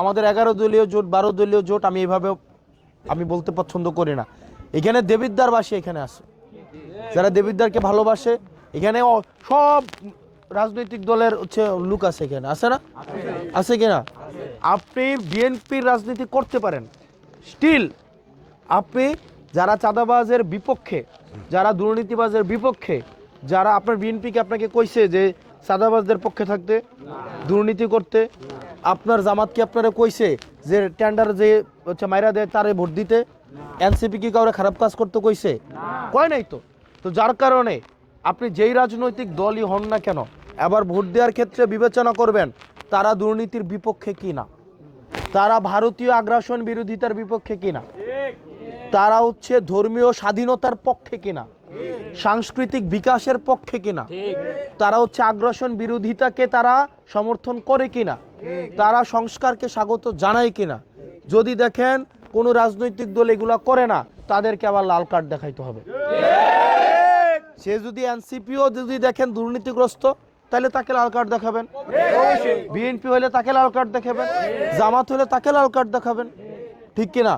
আমাদের এগারো দলীয় জোট, বারো দলীয় জোট আমি এইভাবে আমি বলতে পছন্দ করি না। এখানে দেবিদ্দারবাসী এখানে আছে। যারা দেবিদ্দারকে ভালোবাসে, এখানে সব রাজনৈতিক দলের হচ্ছে লোক আছে এখানে। আছে না? আছে কিনা? আপনি বিএনপির রাজনীতি করতে পারেন। স্টিল আপনি যারা চাঁদাবাজের বিপক্ষে, যারা দুর্নীতিবাজের বিপক্ষে, যারা আপনার বিএনপিকে আপনাকে কইছে যে চাঁদাবাজদের পক্ষে থাকতে, দুর্নীতি করতে আপনার জামাত কি আপনারা কইছে যে টেন্ডার যে হচ্ছে মাইরা দেয় তারে ভোট দিতে? এনসিপি কি কাউরে খারাপ কাজ করতে কইছে? কয় নাই তো? তো যার কারণে আপনি যেই রাজনৈতিক দলই হন না কেন আবার ভোট দেওয়ার ক্ষেত্রে বিবেচনা করবেন, তারা দুর্নীতির বিপক্ষে কি না তারা ভারতীয় আগ্রাসন বিরোধিতার বিপক্ষে কিনা? তারা হচ্ছে ধর্মীয় স্বাধীনতার পক্ষে কিনা? সাংস্কৃতিক বিকাশের পক্ষে কিনা? তারা হচ্ছে আগ্রাসন বিরোধিতাকে তারা সমর্থন করে কিনা? তারা সংস্কারকে স্বাগত জানায় কিনা? যদি দেখেন কোনো রাজনৈতিক দল এগুলা করে না, তাদেরকে আবার লাল কার্ড দেখাইতে হবে। সে যদি এনসিপিও যদি দেখেন দুর্নীতিগ্রস্ত, তাহলে তাকে লাল কার্ড দেখাবেন। বিএনপি হলে তাকে লাল কার্ড দেখাবেন। জামাত হলে তাকে লাল কার্ড দেখাবেন। ঠিক কিনা?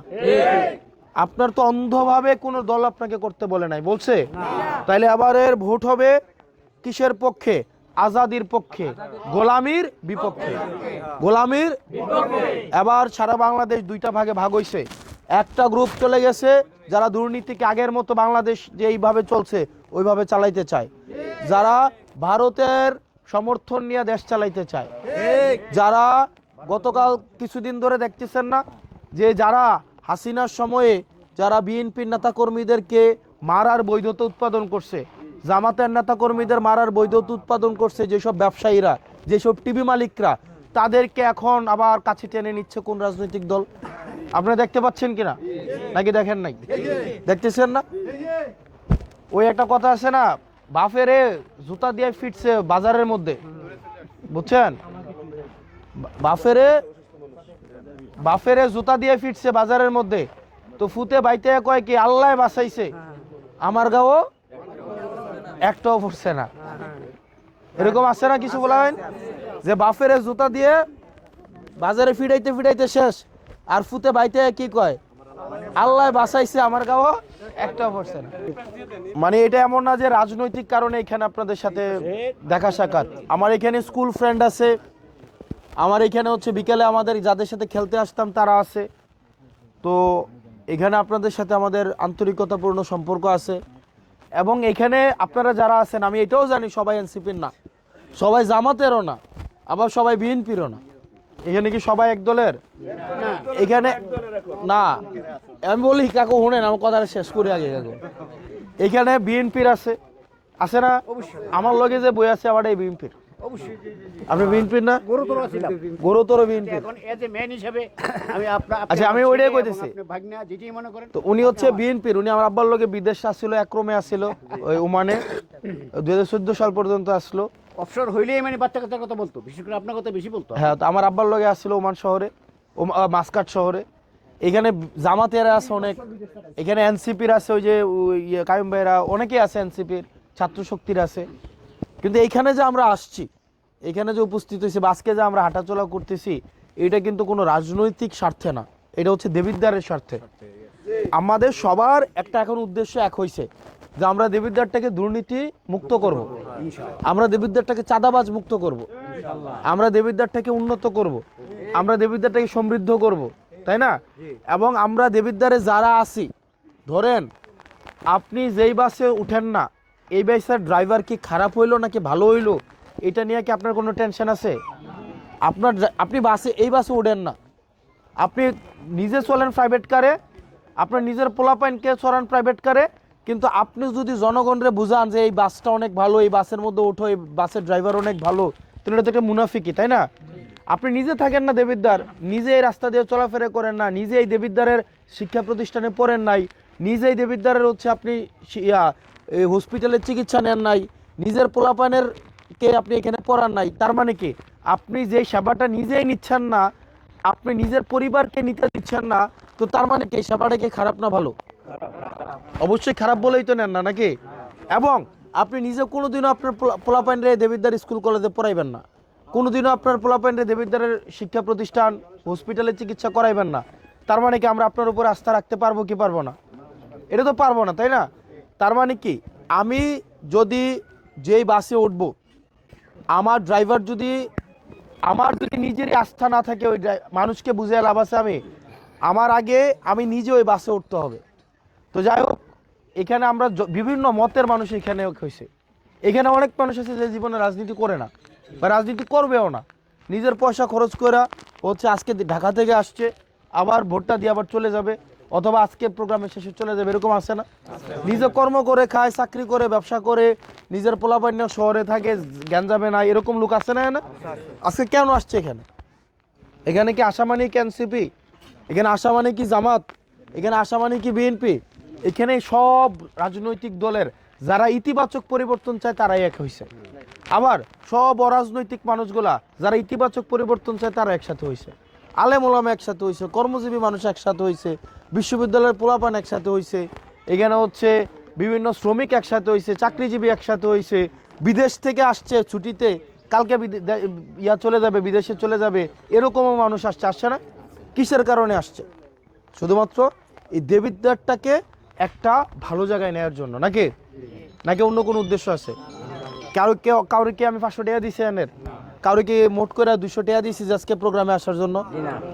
আপনার তো অন্ধভাবে কোনো দল আপনাকে করতে বলে নাই, বলছে? তাইলে আবার এর ভোট হবে কিসের পক্ষে? আজাদির পক্ষে, গোলামির বিপক্ষে। গোলামির এবার সারা বাংলাদেশ দুইটা ভাগে ভাগ হইছে। একটা গ্রুপ চলে গেছে, যারা দুর্নীতিকে আগের মতো বাংলাদেশ যে এইভাবে চলছে, ওইভাবে চালাইতে চায়। যারা ভারতের সমর্থন নিয়ে দেশ চালাইতে চায়। যারা গতকাল কিছুদিন ধরে দেখতেছেন না যে যারা হাসিনার সময়ে যারা বিএনপির নেতাকর্মীদেরকে মারার বৈধতা উৎপাদন করছে জামাতের নেতাকর্মীদের মারার বৈধতা উৎপাদন করছে যেসব ব্যবসায়ীরা, যেসব টিভি মালিকরা। তাদেরকে এখন আবার কাছে টেনে নিচ্ছে কোন রাজনৈতিক দল? আপনারা দেখতে পাচ্ছেন কিনা? নাকি দেখেন নাই? দেখতেছেন না? ওই একটা কথা আছে না, বাফেরে জুতা দিয়ে ফিটছে বাজারের মধ্যে। বুঝছেন? বাফেরে বাফেরে জুতা দিয়ে ফিটছে বাজারের মধ্যে। তো ফুতে বাইতে কয় কি, আল্লাহ বাঁচাইছে। আমার গাও একটাও পড়ছে না। এরকম আছে না কিছু বলা হয়? যে বাফেরে জুতা দিয়ে বাজারে ফিরাইতে ফিরাইতে শেষ। আর ফুতে বাইতে কি কয়? আল্লাহ বাঁচাইছে আমার গাও, একটাও পড়ছে না। মানে এটা এমন না যে রাজনৈতিক কারণে এখানে আপনাদের সাথে দেখা সাক্ষাৎ। আমার এখানে স্কুল ফ্রেন্ড আছে। আমার এখানে হচ্ছে বিকেলে আমাদের যাদের সাথে খেলতে আসতাম তারা আছে। তো এখানে আপনাদের সাথে আমাদের আন্তরিকতাপূর্ণ সম্পর্ক আছে। এবং এখানে আপনারা যারা আছেন, আমি এটাও জানি সবাই এনসিপির না। সবাই জামাতেরও না, আবার সবাই বিএনপিরও না। এখানে কি সবাই একদলের এখানে না। আমি বলি, কাকু শুনেন, আমার কথাটা শেষ করি আগে, কাকু। এখানে বিএনপির আছে। আছে না? আমার লগে যে বই আছে, আমার এই বিএনপির। অবশ্যই আপনি বিএনপির না? গুরুতর ছিলাম। গুরুতর বিএনপির এখন এজ এ ম্যান হিসেবে আমি আপনার আচ্ছা, আমি ওইটাই কইতেছি। ভাগ্না মনে করেন। তো উনি হচ্ছে বিএনপির উনি আমার আব্বার লগে বিদেশ আসছিল একরমে আসছিল ওই ওমানে। দুই হাজার চোদ্দ সাল পর্যন্ত আসলো। অবসর হইলেই মানে বাচ্চা কাচ্চার কথা বলতো বিশেষ করে আপনার কথা বেশি বলতো। হ্যাঁ তো আমার আব্বার লগে আসছিল ওমান শহরে মাসকাট শহরে। এখানে জামাতের আছে অনেক। এখানে এনসিপির আছে ওই যে ইয়ে কায়ুম ভাইরা অনেকেই আছে এনসিপির ছাত্র শক্তির আছে। কিন্তু এইখানে যে আমরা আসছি এখানে যে উপস্থিত হয়েছি বা আজকে যে আমরা হাঁটাচলা করতেছি, এটা কিন্তু কোনো রাজনৈতিক স্বার্থে না এটা হচ্ছে দেবিদ্বারের স্বার্থে আমাদের সবার একটা এখন উদ্দেশ্য এক হয়েছে যে আমরা দেবিদ্বারটাকে দুর্নীতি মুক্ত করব। আমরা দেবিদ্বারটাকে চাঁদাবাজ মুক্ত করব। আমরা দেবিদ্বারটাকে উন্নত করব। আমরা দেবিদ্বারটাকে সমৃদ্ধ করব। তাই না এবং আমরা দেবিদ্বারে যারা আছি, ধরেন, আপনি যেই বাসে উঠেন না এই বাসের ড্রাইভার কি খারাপ হইল নাকি ভালো হইল? এটা নিয়ে কি আপনার কোনো টেনশন আছে? আপনার আপনি বাসে, এই বাসে উঠেন না। আপনি নিজে চলেন প্রাইভেট কারে আপনার নিজের পোলাপাইনকে চড়ান প্রাইভেট কারে কিন্তু আপনি যদি জনগণরে বুঝান যে এই বাসটা অনেক ভালো, এই বাসের মধ্যে ওঠো এই বাসের ড্রাইভার অনেক ভালো, তাহলে এটা একটা মুনাফিকি, তাই না? আপনি নিজে থাকেন না দেবিদ্দার নিজে এই রাস্তা দিয়ে চলাফেরা করেন না, নিজে এই দেবিদ্দারের শিক্ষা প্রতিষ্ঠানে পড়েন নাই নিজেই এই দেবিদ্দারের হচ্ছে আপনি হসপিটালের চিকিৎসা নেন নাই, নিজের পোলাপানের কে আপনি এখানে পড়ান নাই, তার মানে কি? আপনি যে সেবাটা নিজেই নিচ্ছেন না, আপনি নিজের পরিবারকে নিতে দিচ্ছেন না, তো তার মানে কি? সেবাটা কি খারাপ না ভালো? অবশ্যই খারাপ বলেই তো নেন না, নাকি? এবং আপনি নিজে কোনোদিনও আপনার পোলাপাইনরে দেবিদ্দার স্কুল কলেজে পড়াইবেন না। কোনোদিনও আপনার পোলাপাইনরে দেবিদ্দারের শিক্ষা প্রতিষ্ঠান হসপিটালে চিকিৎসা করাইবেন না। তার মানে কি আমরা আপনার উপর আস্থা রাখতে পারব কি পারব না? এটা তো পারব না, তাই না? তার মানে কি? আমি যদি যেই বাসে উঠবো, আমার ড্রাইভার যদি, আমার যদি নিজেরই আস্থা না থাকে ওই মানুষকে বুঝে লাভ আছে আমি, আমার আগে আমি নিজে ওই বাসে উঠতে হবে। তো যাই হোক, এখানে আমরা বিভিন্ন মতের মানুষ এখানে হয়েছে এখানে অনেক মানুষ আছে যে জীবনে রাজনীতি করে না, বা রাজনীতি করবেও না। নিজের পয়সা খরচ করে হচ্ছে আজকে ঢাকা থেকে আসছে, আবার ভোটটা দিয়ে আবার চলে যাবে। অথবা আজকে প্রোগ্রামের শেষে চলে যাবে, এরকম আছে না? নিজে কর্ম করে খায়, চাকরি করে, ব্যবসা করে, নিজের পোলাপান্য শহরে থাকে, গ্যাঞ্জামে না এরকম লোক আছে না না? আজকে কেন আসছে এখানে? এখানে কি আশা মানে কি এখানে আশা মানে কি জামাত? এখানে আশা মানে কি বিএনপি? এখানে সব রাজনৈতিক দলের যারা ইতিবাচক পরিবর্তন চায়, তারাই এক হয়েছে আবার সব অরাজনৈতিক মানুষগুলা যারা ইতিবাচক পরিবর্তন চায় তারা একসাথে হয়েছে আলেম ওলামা একসাথে হয়েছে কর্মজীবী মানুষ একসাথে হয়েছে বিশ্ববিদ্যালয়ের পোলাপান একসাথে হয়েছে এখানে হচ্ছে বিভিন্ন শ্রমিক একসাথে হয়েছে চাকরিজীবী একসাথে হয়েছে বিদেশ থেকে আসছে ছুটিতে, কালকে ইয়া চলে যাবে, বিদেশে চলে যাবে, এরকমও মানুষ আসছে আসছে না? কিসের কারণে আসছে? শুধুমাত্র এই দেবিদ্বারটাকে একটা ভালো জায়গায় নেওয়ার জন্য, নাকি? নাকি অন্য কোনো উদ্দেশ্য আছে? কারও কেউ কারোর কি আমি পাঁচশো টাকা দিছি এনের? কারও কি মোট করে দুশো টাকা দিয়েছি যে আজকে প্রোগ্রামে আসার জন্য?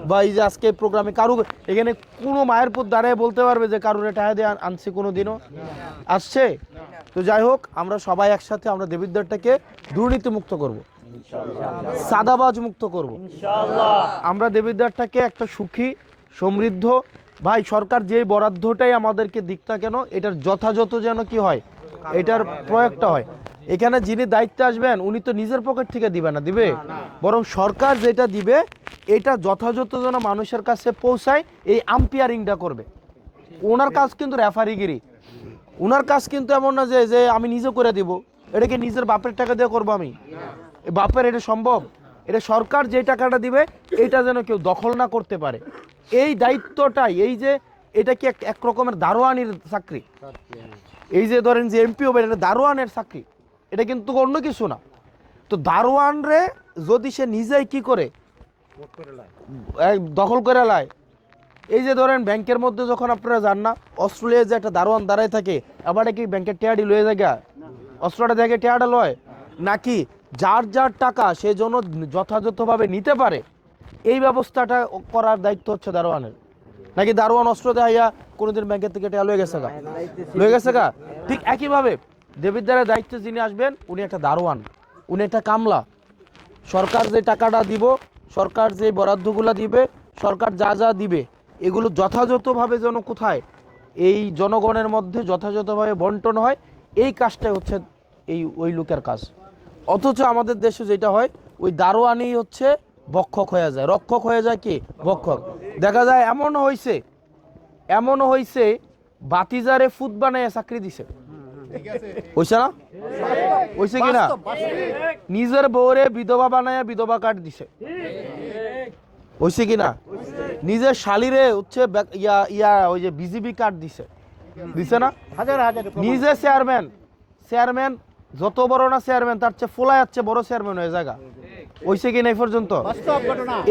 বা এই যে আজকে প্রোগ্রামে কারও এখানে কোনো মায়ের পর দাঁড়িয়ে বলতে পারবে যে কারোর টাকা দিয়ে আন- আনছি কোনো দিনও আসছে? তো যাই হোক আমরা সবাই একসাথে আমরা দেবিদ্বারটাকে দুর্নীতি মুক্ত করব। সাদাবাজ মুক্ত করব। আমরা দেবিদ্বারটাকে একটা সুখী সমৃদ্ধ ভাই সরকার যে বরাদ্দটাই আমাদেরকে দিক না কেন এটার যথাযথ যেন কি হয় এটার প্রয়োগটা হয়। এখানে যিনি দায়িত্বে আসবেন উনি তো নিজের পকেট থেকে দিবে না দিবে? বরং সরকার যেটা দিবে এটা যথাযথ যেন মানুষের কাছে পৌঁছায় এই আম্পিয়ারিংটা করবে। ওনার কাজ কিন্তু রেফারিগিরি। ওনার কাজ কিন্তু এমন না যে যে আমি নিজে করে দিব। এটাকে নিজের বাপের টাকা দিয়ে করব আমি। বাপের এটা সম্ভব। এটা সরকার যে টাকাটা দিবে এটা যেন কেউ দখল না করতে পারে। এই দায়িত্বটাই এই যে এটা কি এক- রকমের দারোয়ানির চাকরি? এই যে ধরেন যে এমপি হবে এটা দারোয়ানের চাকরি। এটা কিন্তু অন্য কিছু না। তো দারোয়ান রে যদি সে নিজেই কি করে? দখল করে লায়। এই যে ধরেন ব্যাংকের মধ্যে যখন আপনারা যান না অস্ট্রেলিয়া যে একটা দারোয়ান দাঁড়ায় থাকে, আবার কি ব্যাংকের টেয়াডি লয়ে জায়গা অস্ট্রেলিয়া থেকে টেয়াডা লয়। নাকি যার যার টাকা সে যেন যথাযথভাবে নিতে পারে, এই ব্যবস্থাটা করার দায়িত্ব হচ্ছে দারোয়ানের। নাকি দারোয়ান অস্ত্র দেখাইয়া কোনোদিন ব্যাংকের থেকে টেয়া লয়ে গেছে গা? লয়ে গেছে গা? ঠিক একইভাবে দেবিদ্বারের দায়িত্বে যিনি আসবেন, উনি একটা দারোয়ান, উনি একটা কামলা। সরকার যে টাকাটা দিব, সরকার যে বরাদ্দগুলো দিবে, সরকার যা যা দিবে, এগুলো যথাযথভাবে যেন কোথায়, এই জনগণের মধ্যে যথাযথভাবে বন্টন হয়, এই কাজটাই হচ্ছে এই, ওই লোকের কাজ। অথচ আমাদের দেশে যেটা হয়, ওই দারোয়ানি হচ্ছে বক্ষক হয়ে যায়। রক্ষক হয়ে যায় কি? বক্ষক। দেখা যায় এমনও হয়েছে এমনও হয়েছে বাতিজারে ফুট বানায় চাকরি দিছে। হয়েছে না? হয়েছে কিনা? নিজের বউরে বিধবা বানায় বিধবা কার্ড দিছে। হয়েছে কিনা? নিজের শালিরে হচ্ছে ইয়া ইয়া ওই যে বিজিবি কার্ড দিছে। দিছে না? হাজার হাজার নিজে চেয়ারম্যান চেয়ারম্যান যত বড় না চেয়ারম্যান তার চেয়ে ফোলাই যাচ্ছে বড় চেয়ারম্যান হয়ে জায়গা। হয়েছে কিনা এই পর্যন্ত?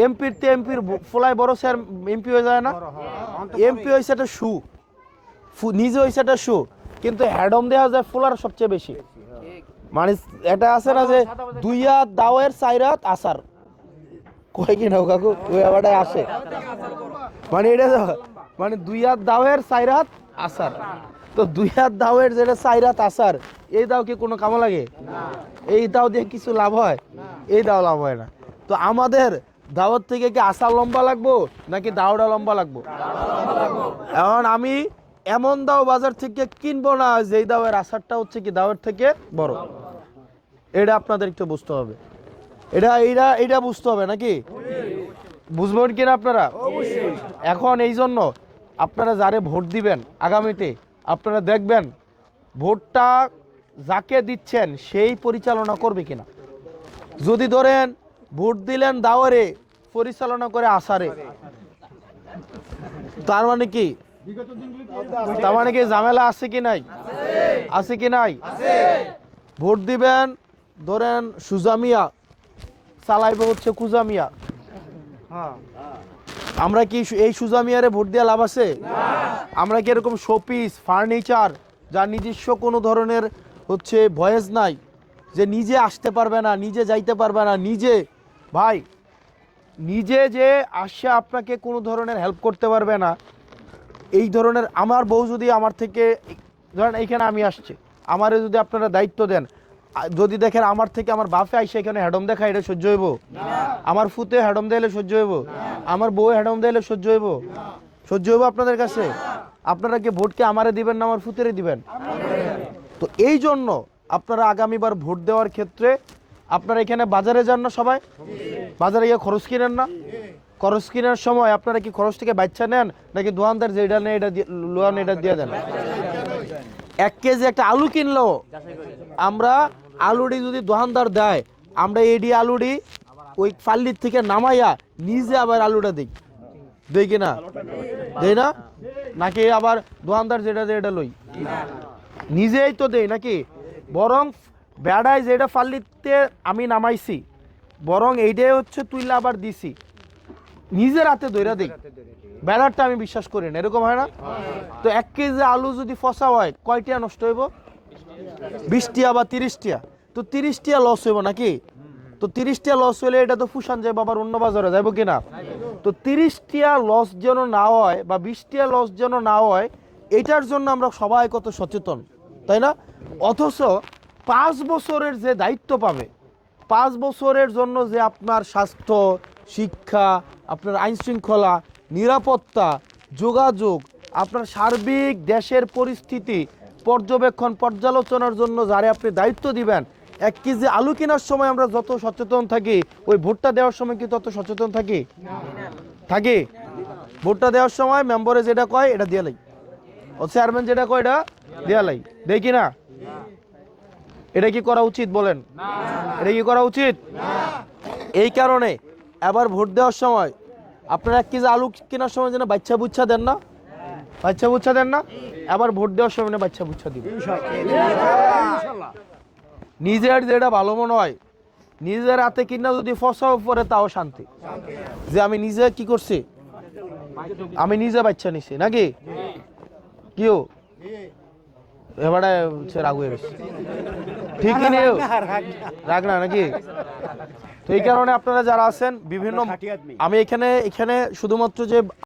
এমপির তে এমপির ফোলাই বড় চেয়ার এমপি হয়ে যায় না? এমপি হয়েছে একটা শু। নিজে হয়েছে একটা শু। কিন্তু হ্যাডম দেওয়া যায় ফুলার সবচেয়ে বেশি। মানে এটা আছে না যে দুই দাওয়ের হাত আসার। কয় কি না কাকু? ওই আবারটাই আসে। মানে এটা মানে দুই হাত দাওয়ের চার হাত আসার। তো দুই হাত দাওয়ের যেটা হাত আসার, এই দাও কি কোনো কামে লাগে? এই দাও দিয়ে কিছু লাভ হয়? এই দাও লাভ হয় না। তো আমাদের দাওয়াত থেকে কি আসার লম্বা লাগবো, নাকি দাওটা লম্বা লাগবো? এখন আমি এমন দাও বাজার থেকে কিনবো না, যেই দাওয়ের আসারটা হচ্ছে কি দাওয়ের থেকে বড়। এটা আপনাদের একটু বুঝতে হবে। এটা, এইটা এইটা বুঝতে হবে নাকি? বুঝবেন কিনা আপনারা? এখন এই জন্য আপনারা যারে ভোট দিবেন আগামীতে, আপনারা দেখবেন ভোটটা যাকে দিচ্ছেন সেই পরিচালনা করবে কিনা। যদি ধরেন ভোট দিলেন দাওয়ারে, পরিচালনা করে আসারে তার মানে কি? তার মানে কি ঝামেলা আছে কি নাই? আছে কি নাই? ভোট দিবেন, ধরেন সুজামিয়া চালাইবে হচ্ছে কুজামিয়া আমরা কি এই সুজামিয়ারে ভোট দেওয়া লাভ আছে? আমরা কি এরকম শোপিস, ফার্নিচার, যার নিজস্ব কোনো ধরনের হচ্ছে ভয়েস নাই, যে নিজে আসতে পারবে না, নিজে যাইতে পারবে না, নিজে? ভাই, নিজে যে আসে আপনাকে কোনো ধরনের হেল্প করতে পারবে না এই ধরনের আমার বউ যদি আমার থেকে, ধরেন এইখানে আমি আসছি, আমারে যদি আপনারা দায়িত্ব দেন যদি দেখেন আমার থেকে আমার বাপে আইসে এখানে হ্যাডম দেখা এটা সহ্য হইব? আমার ফুতে হ্যাডম দিলে সহ্য হইব? আমার বউ হ্যাডম দিলে সহ্য হইব? সহ্য হইব আপনাদের কাছে? আপনারা কি ভোটকে আমারে দিবেন না আমার ফুতেরে দিবেন? তো এই জন্য আপনারা আগামীবার ভোট দেওয়ার ক্ষেত্রে আপনারা এখানে বাজারে যান না সবাই? বাজারে গিয়ে খরচ কিনেন না? খরচ কেনার সময় আপনারা কি খরচ থেকে বাচ্চা নেন, নাকি দোকানদার যে এটা নেই এটা লোয়ান এটা দিয়ে দেন? এক কেজি একটা আলু কিনলো। আমরা আলুটি যদি দোকানদার দেয়, আমরা এডি আলুটি ওই ফাল্লির থেকে নামাইয়া নিজে আবার আলুটা দিই। দেই কিনা দেই না? নাকি আবার দোকানদার যেটা দেয়, এটা লই? নিজেই তো দেই নাকি? বরং বেড়ায় যেটা ফাল্লিতে আমি নামাইছি, বরং এইটাই হচ্ছে তুইলা আবার দিছি। নিজের হাতে দইরা দিই। বেড়ারটা আমি বিশ্বাস করি না এরকম হয় না? তো এক কেজি আলু যদি ফসা হয় কয়টিয়া নষ্ট হইব? বিশটিয়া বা তিরিশ টিয়া তো তিরিশ টিয়া লস হইব নাকি? তো তিরিশ টিয়া লস হইলে এটা তো ফুসান যায় আবার অন্য বাজারে যাইব কিনা? তো তিরিশটিয়া লস যেন না হয় বা বিশটিয়া লস যেন না হয় এটার জন্য আমরা সবাই কত সচেতন তাই না? অথচ পাঁচ বছরের যে দায়িত্ব পাবে পাঁচ বছরের জন্য যে আপনার স্বাস্থ্য শিক্ষা আপনার আইন শৃঙ্খলা নিরাপত্তা যোগাযোগ আপনার সার্বিক দেশের পরিস্থিতি পর্যবেক্ষণ পর্যালোচনার জন্য যারে আপনি দায়িত্ব দিবেন এক কেজি আলু কেনার সময় আমরা যত সচেতন থাকি ওই ভোটটা দেওয়ার সময় কি তত সচেতন থাকি? থাকি? ভোটটা দেওয়ার সময় মেম্বারে যেটা কয় এটা দিয়ে লাই। ও চেয়ারম্যান যেটা কয় এটা দেয়া লাই। দেখি না? এটা কি করা উচিত বলেন? এটা কি করা উচিত? এই কারণে এবার ভোট দেওয়ার সময় আপনারা এক কেজি আলু কেনার সময় যেন বাচ্চা বুচ্ছা দেন না? বাচ্চা বুচ্ছা দেন না? এবার ভোট দেওয়ার সময় না বাচ্চা বুচ্ছা দিবেন নিজের যেটা ভালো মনে হয় নিজের হাতে কিনা যদি ফসাও পরে তাও শান্তি। যে আমি নিজে কি করছি? আমি নিজে বাচ্চা নিছি নাকি? কিও? এবারে রাগ হয়ে গেছে নিও? রাগ না নাকি? তো এই কারণে আপনারা যারা আছেন বিভিন্ন আমি এখানে এখানে শুধুমাত্র যে